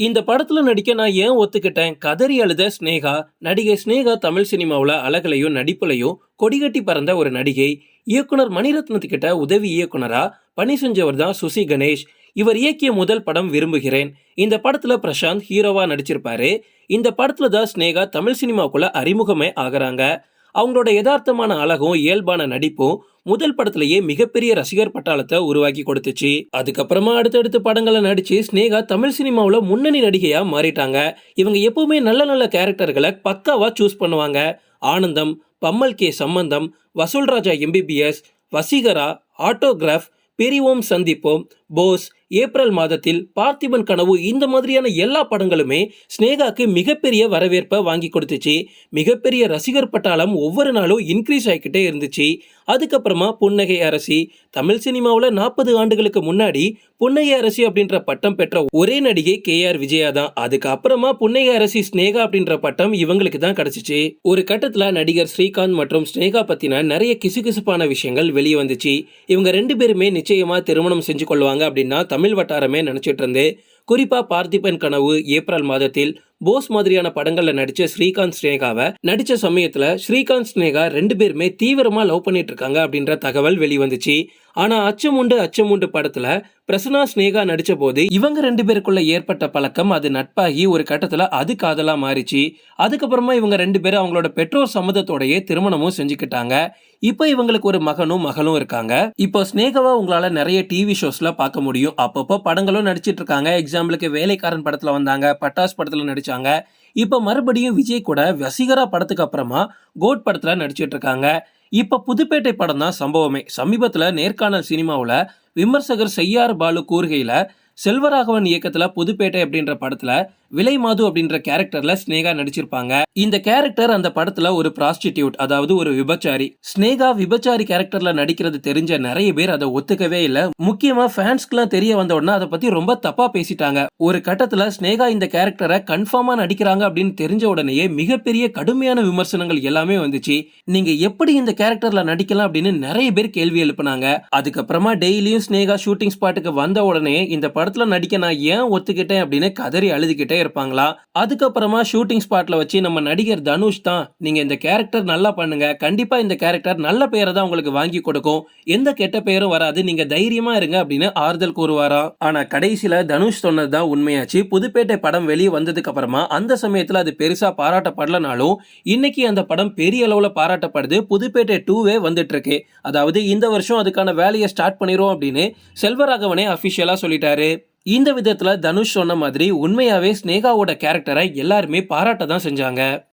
இந்த படத்துல நடிக்க நான் ஏன் ஒத்துக்கிட்டேன்? கதறி அழுத ஸ்னேகா நடிகை ஸ்னேகா தமிழ் சினிமாவில் அழகலையும் நடிப்புலையும் கொடிகட்டி பறந்த ஒரு நடிகை. இயக்குனர் மணிரத்னத்துக்கிட்ட உதவி இயக்குனரா? பணி செஞ்சவர் தான் சுசி கணேஷ். இவர் இயக்கிய முதல் படம் விரும்புகிறேன். இந்த படத்துல பிரசாந்த் ஹீரோவா நடிச்சிருப்பாரு. இந்த படத்துல தான் ஸ்னேகா தமிழ் சினிமாவுக்குள்ள அறிமுகமே ஆகிறாங்க. அவங்களோட யதார்த்தமான அழகும் இயல்பான நடிப்பும் முதல் படத்திலேயே மிகப்பெரிய ரசிகர் பட்டாளத்தை உருவாக்கி கொடுத்துச்சு. அதுக்கப்புறமா அடுத்தடுத்த படங்களை நடிச்சு ஸ்னேகா தமிழ் சினிமாவில் முன்னணி நடிகையா மாறிட்டாங்க. இவங்க எப்பவுமே நல்ல நல்ல கேரக்டர்களை பக்காவா சூஸ் பண்ணுவாங்க. ஆனந்தம் Pammal K Sambandam Vasool Raja MBBS Vaseegara Autograph Pirivom Santhippom Bose April மாதத்தில் பார்த்திபன் கனவு இந்த மாதிரியான எல்லா படங்களுமே ஸ்னேகாக்கு மிகப்பெரிய வரவேற்பை வாங்கி கொடுத்துச்சு. மிகப்பெரிய ரசிகர் பட்டாளம் ஒவ்வொரு நாளும் இன்க்ரீஸ் ஆகிக்கிட்டே இருந்துச்சு. அதுக்கப்புறமா புன்னகை அரசி. தமிழ் சினிமாவில் நாற்பது ஆண்டுகளுக்கு முன்னாடி புன்னகை அரசி அப்படின்ற பட்டம் பெற்ற ஒரே நடிகை கே ஆர் விஜயா தான். அதுக்கப்புறமா புன்னகை அரசி ஸ்னேகா அப்படின்ற பட்டம் இவங்களுக்கு தான் கிடைச்சிச்சு. ஒரு கட்டத்தில் நடிகர் ஸ்ரீகாந்த் மற்றும் ஸ்னேகா பற்றின நிறைய கிசுகிசுப்பான விஷயங்கள் வெளியே வந்துச்சு. இவங்க ரெண்டு பேருமே நிச்சயமாக திருமணம் செஞ்சு கொள்வாங்க அப்படின்னா தமிழ் வட்டாரமே நினச்சிட்டு இருந்து குறிப்பாக பார்த்திபன் கனவு ஏப்ரல் மாதத்தில் போஸ் மாதிரியான படங்களில் நடித்த ஸ்ரீகாந்த் ஸ்னேகாவை நடித்த சமயத்தில் ஸ்ரீகாந்த் ஸ்னேகா ரெண்டு பேருமே தீவிரமா லவ் பண்ணிட்டு இருக்காங்க அப்படின்ற தகவல் வெளிவந்துச்சு. ஆனால் அச்சமுண்டு அச்சமுண்டு படத்துல பிரசனா ஸ்னேகா நடிச்ச போது இவங்க ரெண்டு பேருக்குள்ள ஏற்பட்ட பழக்கம் அது நட்பாகி ஒரு கட்டத்தில் அது காதலாக மாறிச்சு. அதுக்கப்புறமா இவங்க ரெண்டு பேரும் அவங்களோட பெற்றோர் சம்மதத்தோடையே திருமணமும் செஞ்சுக்கிட்டாங்க. இப்போ இவங்களுக்கு ஒரு மகனும் மகளும் இருக்காங்க. இப்போ ஸ்னேகாவை உங்களால நிறைய டிவி ஷோஸ்ல பார்க்க முடியும். அப்பப்போ படங்களும் நடிச்சிட்டு இருக்காங்க. எக்ஸாம்பிளுக்கு வேலைக்காரன் படத்தில் வந்தாங்க பட்டாஸ் படத்தில் படத்துல நடிச்சாங்க இப்போ மறுபடியும் விஜய் கூட வசீகரா படத்துக்கு அப்புறமா கோட் படத்துல நடிச்சிட்டு இருக்காங்க. இப்போ புதுப்பேட்டை படம் தான் சம்பவமே. சமீபத்தில் நேர்காணல் சினிமாவில் விமர்சகர் செய்யார் பாலு கூறுகையில் செல்வராகவன் இயக்கத்தில் புதுப்பேட்டை அப்படின்ற படத்துல விலை மாது அப்படின்ற கேரக்டர்ல ஸ்னேகா நடிச்சிருப்பாங்க. இந்த கேரக்டர் அந்த படத்துல ஒரு ப்ராஸ்டிடியூட் அதாவது ஒரு விபச்சாரி. ஸ்னேகா விபச்சாரி கேரக்டர்ல நடிக்கிறது தெரிஞ்ச நிறைய பேர் அதை ஒத்துக்கவே இல்ல. முக்கியமா ஃபேன்ஸ்க்குலாம் தெரிய வந்த உடனே அதை பத்தி ரொம்ப தப்பா பேசிட்டாங்க. ஒரு கட்டத்துல ஸ்னேகா இந்த கேரக்டரை கன்ஃபார்மா நடிக்கிறாங்க அப்படின்னு தெரிஞ்ச உடனேயே மிகப்பெரிய கடுமையான விமர்சனங்கள் எல்லாமே வந்துச்சு. நீங்க எப்படி இந்த கேரக்டர்ல நடிக்கலாம் அப்படின்னு நிறைய பேர் கேள்வி எழுப்புனாங்க. அதுக்கப்புறமா டெய்லியும் ஸ்னேகா ஷூட்டிங் ஸ்பாட்டுக்கு வந்த உடனே இந்த படத்துல நடிக்க நான் ஏன் ஒத்துக்கிட்டேன் அப்படின்னு கதறி அழுதுகிட்டே இருப்பாங்களா? அதுக்கப்புறமா ஷூட்டிங் ஸ்பாட்ல வச்சு நம்ம நடிகர் தனுஷ் தான். நீங்க இந்த கேரக்டர் நல்லா பண்ணுங்க. கண்டிப்பா இந்த கேரக்டர் நல்ல பெயரை தான் உங்களுக்கு வாங்கி கொடுக்கும். எந்த கெட்ட பெயரும் வராது. நீங்க தைரியமா இருங்க அப்படின்னு ஆறுதல் கூறுவாராம். ஆனா கடைசியில தனுஷ் சொன்னது தான் உண்மையாச்சு. புதுப்பேட்டை படம் வெளியே வந்ததுக்கு அப்புறமா அந்த சமயத்துல அது பெருசா பாராட்டப்படலனாலும் இன்னைக்கு அந்த படம் பெரிய அளவுல பாராட்டப்படுது. புதுப்பேட்டை டூவே வந்துட்டு இருக்கு அதாவது இந்த வருஷம் அதுக்கான வேலையை ஸ்டார்ட் பண்ணிடுவோம் அப்படின்னு செல்வராகவனே அஃபிஷியலா சொல்லிட்டாரு. இந்த விதத்தில் தனுஷ் சொன்ன மாதிரி உண்மையாகவே ஸ்னேகாவோட கேரக்டரை எல்லாருமே பாராட்ட தான் செஞ்சாங்க.